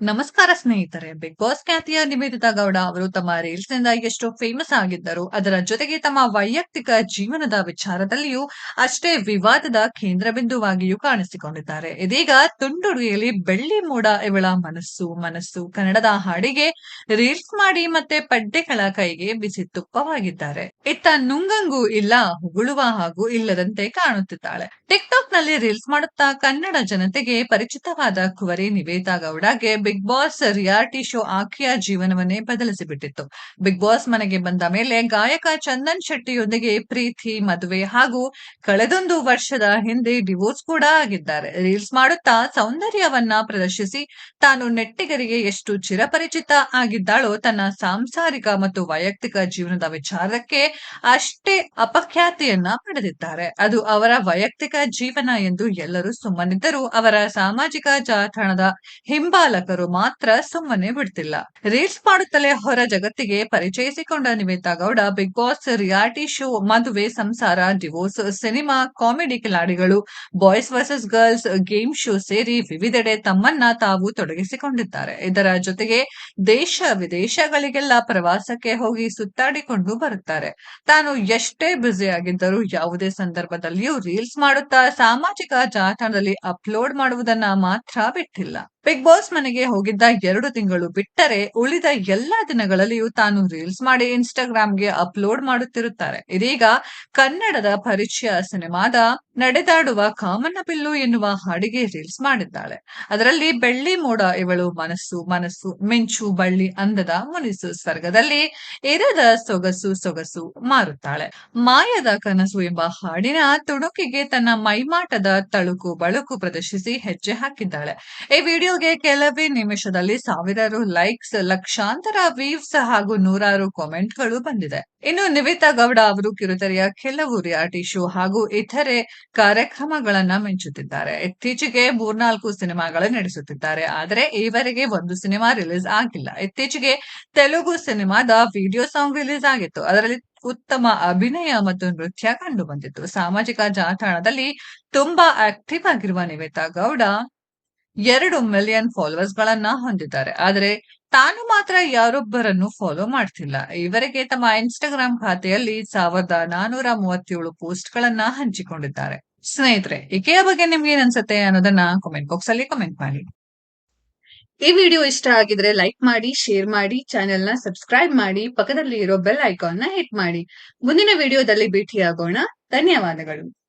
ನಮಸ್ಕಾರ ಸ್ನೇಹಿತರೆ big boss ಖ್ಯಾತಿಯ ನಿವೇದಿತಾ ಗೌಡ ಅವರು ತಮ್ಮ ರೀಲ್ಸ್ನಿಂದ ಎಷ್ಟು ಫೇಮಸ್ ಆಗಿದ್ದರು, ಅದರ ಜೊತೆಗೆ ತಮ್ಮ ವೈಯಕ್ತಿಕ ಜೀವನದ ವಿಚಾರದಲ್ಲಿಯೂ ಅಷ್ಟೇ ವಿವಾದದ ಕೇಂದ್ರ ಬಿಂದುವಾಗಿಯೂ ಕಾಣಿಸಿಕೊಂಡಿದ್ದಾರೆ. ಇದೀಗ ತುಂಡುಡಿಯಲ್ಲಿ ಬೆಳ್ಳಿ ಮೂಡ ಇವಳ ಮನಸ್ಸು ಮನಸ್ಸು ಕನ್ನಡದ ಹಾಡಿಗೆ ರೀಲ್ಸ್ ಮಾಡಿ ಮತ್ತೆ ಪಡ್ಡೆಗಳ ಕೈಗೆ ಬಿಸಿ ತುಪ್ಪವಾಗಿದ್ದಾರೆ. ಇತ್ತ ನುಂಗಂಗು ಇಲ್ಲ ಹುಗುಳುವ ಹಾಗೂ ಇಲ್ಲದಂತೆ ಕಾಣುತ್ತಿದ್ದಾಳೆ. ಟಿಕ್ ಟಾಕ್ನಲ್ಲಿ ರೀಲ್ಸ್ ಮಾಡುತ್ತಾ ಕನ್ನಡ ಜನತೆಗೆ ಪರಿಚಿತವಾದ ಕುವರಿ ನಿವೇದಾ ಗೌಡಗೆ ಬಿಗ್ ಬಾಸ್ ರಿಯಾಲಿಟಿ ಶೋ ಆಕೆಯ ಜೀವನವನ್ನೇ ಬದಲಿಸಿಬಿಟ್ಟಿತ್ತು. ಬಿಗ್ ಬಾಸ್ ಮನೆಗೆ ಬಂದ ಮೇಲೆ ಗಾಯಕ ಚಂದನ್ ಶೆಟ್ಟಿಯೊಂದಿಗೆ ಪ್ರೀತಿ, ಮದುವೆ ಹಾಗೂ ಕಳೆದೊಂದು ವರ್ಷದ ಹಿಂದೆ ಡಿವೋರ್ಸ್ ಕೂಡ ಆಗಿದ್ದಾರೆ. ರೀಲ್ಸ್ ಮಾಡುತ್ತಾ ಸೌಂದರ್ಯವನ್ನ ಪ್ರದರ್ಶಿಸಿ, ತಾನು ನೆಟ್ಟಿಗರಿಗೆ ಎಷ್ಟು ಚಿರಪರಿಚಿತ ಆಗಿದ್ದಾಳೋ ತನ್ನ ಸಾಂಸಾರಿಕ ಮತ್ತು ವೈಯಕ್ತಿಕ ಜೀವನದ ವಿಚಾರಕ್ಕೆ ಅಷ್ಟೇ ಅಪಖ್ಯಾತಿಯನ್ನ ಪಡೆದಿದ್ದಾರೆ. ಅದು ಅವರ ವೈಯಕ್ತಿಕ ಜೀವನ ಎಂದು ಎಲ್ಲರೂ ಸುಮ್ಮನಿದ್ದರೂ ಅವರ ಸಾಮಾಜಿಕ ಜಾಲತಾಣದ ಹಿಂಬಾಲಕರು ಮಾತ್ರ ಸುಮ್ಮನೆ ಬಿಡ್ತಿಲ್ಲ. ರೀಲ್ಸ್ ಮಾಡುತ್ತಲೇ ಹೊರ ಜಗತ್ತಿಗೆ ಪರಿಚಯಿಸಿಕೊಂಡ Nivetha Gowda, Bigg Boss reality show, ಮದುವೆ, ಸಂಸಾರ, ಡಿವೋರ್ಸ್, ಸಿನಿಮಾ, ಕಾಮಿಡಿ ಕಿಲಾಡಿಗಳು, boys versus girls, game show ಸೇರಿ ವಿವಿಧೆಡೆ ತಮ್ಮನ್ನ ತಾವು ತೊಡಗಿಸಿಕೊಂಡಿದ್ದಾರೆ. ಇದರ ಜೊತೆಗೆ ದೇಶ ವಿದೇಶಗಳಿಗೆಲ್ಲ ಪ್ರವಾಸಕ್ಕೆ ಹೋಗಿ ಸುತ್ತಾಡಿಕೊಂಡು ಬರುತ್ತಾರೆ. ತಾನು ಎಷ್ಟೇ ಬ್ಯುಸಿ ಆಗಿದ್ದರೂ ಯಾವುದೇ ಸಂದರ್ಭದಲ್ಲಿಯೂ ರೀಲ್ಸ್ ಮಾಡುತ್ತಾ ಸಾಮಾಜಿಕ ಜಾಲತಾಣದಲ್ಲಿ ಅಪ್ಲೋಡ್ ಮಾಡುವುದನ್ನ ಮಾತ್ರ ಬಿಟ್ಟಿಲ್ಲ. ಬಿಗ್ ಬಾಸ್ ಮನೆಗೆ ಹೋಗಿದ್ದ ಎರಡು ತಿಂಗಳು ಬಿಟ್ಟರೆ ಉಳಿದ ಎಲ್ಲಾ ದಿನಗಳಲ್ಲಿಯೂ ತಾನು ರೀಲ್ಸ್ ಮಾಡಿ ಇನ್ಸ್ಟಾಗ್ರಾಮ್ಗೆ ಅಪ್ಲೋಡ್ ಮಾಡುತ್ತಿರುತ್ತಾರೆ. ಇದೀಗ ಕನ್ನಡದ ಪರಿಚಯ ಸಿನಿಮಾದ ನಡೆದಾಡುವ ಕಾಮನ ಬಿಲ್ಲು ಎನ್ನುವ ಹಾಡಿಗೆ ರೀಲ್ಸ್ ಮಾಡಿದ್ದಾಳೆ. ಅದರಲ್ಲಿ ಬೆಳ್ಳಿ ಮೋಡ ಇವಳು ಮನಸ್ಸು ಮನಸ್ಸು ಮಿಂಚು ಬಳ್ಳಿ ಅಂದದ ಮುನಿಸು ಸ್ವರ್ಗದಲ್ಲಿ ಇರದ ಸೊಗಸು ಸೊಗಸು ಮಾರುತ್ತಾಳೆ. ಮಾಯದ ಕನಸು ಎಂಬ ಹಾಡಿನ ತುಣುಕಿಗೆ ತನ್ನ ಮೈಮಾಟದ ತಳುಕು ಬಳುಕು ಪ್ರದರ್ಶಿಸಿ ಹೆಜ್ಜೆ ಹಾಕಿದ್ದಾಳೆ. ಈ ವಿಡಿಯೋಗೆ ಕೆಲವೇ ನಿಮಿಷದಲ್ಲಿ ಸಾವಿರಾರು ಲೈಕ್ಸ್ ಲಕ್ಷಾಂತರ ವೀವ್ಸ್ ಹಾಗೂ ನೂರಾರು ಕಾಮೆಂಟ್ಗಳು ಬಂದಿದೆ. ಇನ್ನು ನಿವೇತಾ ಗೌಡ ಅವರು ಕಿರುತೆರೆಯ ಕೆಲವು ರಿಯಾಲಿಟಿ ಶೋ ಹಾಗೂ ಇತರೆ ಕಾರ್ಯಕ್ರಮಗಳನ್ನ ಮಿಂಚುತ್ತಿದ್ದಾರೆ. ಇತ್ತೀಚೆಗೆ ಮೂರ್ನಾಲ್ಕು ಸಿನಿಮಾಗಳು ನಡೆಸುತ್ತಿದ್ದಾರೆ. ಆದರೆ ಈವರೆಗೆ ಒಂದು ಸಿನಿಮಾ ರಿಲೀಸ್ ಆಗಿಲ್ಲ. ಇತ್ತೀಚೆಗೆ ತೆಲುಗು ಸಿನಿಮಾದ ವಿಡಿಯೋ ಸಾಂಗ್ ರಿಲೀಸ್ ಆಗಿತ್ತು. ಅದರಲ್ಲಿ ಉತ್ತಮ ಅಭಿನಯ ಮತ್ತು ನೃತ್ಯ ಕಂಡು ಬಂದಿತ್ತು. ಸಾಮಾಜಿಕ ಜಾಲತಾಣದಲ್ಲಿ ತುಂಬಾ ಆಕ್ಟಿವ್ ಆಗಿರುವ ನಿವೇತಾ ಗೌಡ ಎರಡು ಮಿಲಿಯನ್ ಫಾಲೋವರ್ಸ್ ಗಳನ್ನ ಹೊಂದಿದ್ದಾರೆ. ಆದರೆ ತಾನು ಮಾತ್ರ ಯಾರೊಬ್ಬರನ್ನು ಫಾಲೋ ಮಾಡ್ತಿಲ್ಲ. ಇವರಿಗೆ ತಮ್ಮ ಇನ್ಸ್ಟಾಗ್ರಾಮ್ ಖಾತೆಯಲ್ಲಿ ಸಾವಿರದ ನಾನೂರ ಮೂವತ್ತೇಳು ಪೋಸ್ಟ್ ಗಳನ್ನ ಹಂಚಿಕೊಂಡಿದ್ದಾರೆ. ಸ್ನೇಹಿತರೆ ಈಕೆಯ ಬಗ್ಗೆ ನಿಮ್ಗೆ ಏನನ್ಸುತ್ತೆ ಅನ್ನೋದನ್ನ ಕಾಮೆಂಟ್ ಬಾಕ್ಸ್ ಅಲ್ಲಿ ಕಮೆಂಟ್ ಮಾಡಿ. ಈ ವಿಡಿಯೋ ಇಷ್ಟ ಆಗಿದ್ರೆ ಲೈಕ್ ಮಾಡಿ ಶೇರ್ ಮಾಡಿ ಚಾನೆಲ್ನ ಸಬ್ಸ್ಕ್ರೈಬ್ ಮಾಡಿ ಪಕ್ಕದಲ್ಲಿ ಇರೋ ಬೆಲ್ ಐಕಾನ್ನ ಹಿಟ್ ಮಾಡಿ. ಮುಂದಿನ ವಿಡಿಯೋದಲ್ಲಿ ಭೇಟಿಯಾಗೋಣ. ಧನ್ಯವಾದಗಳು.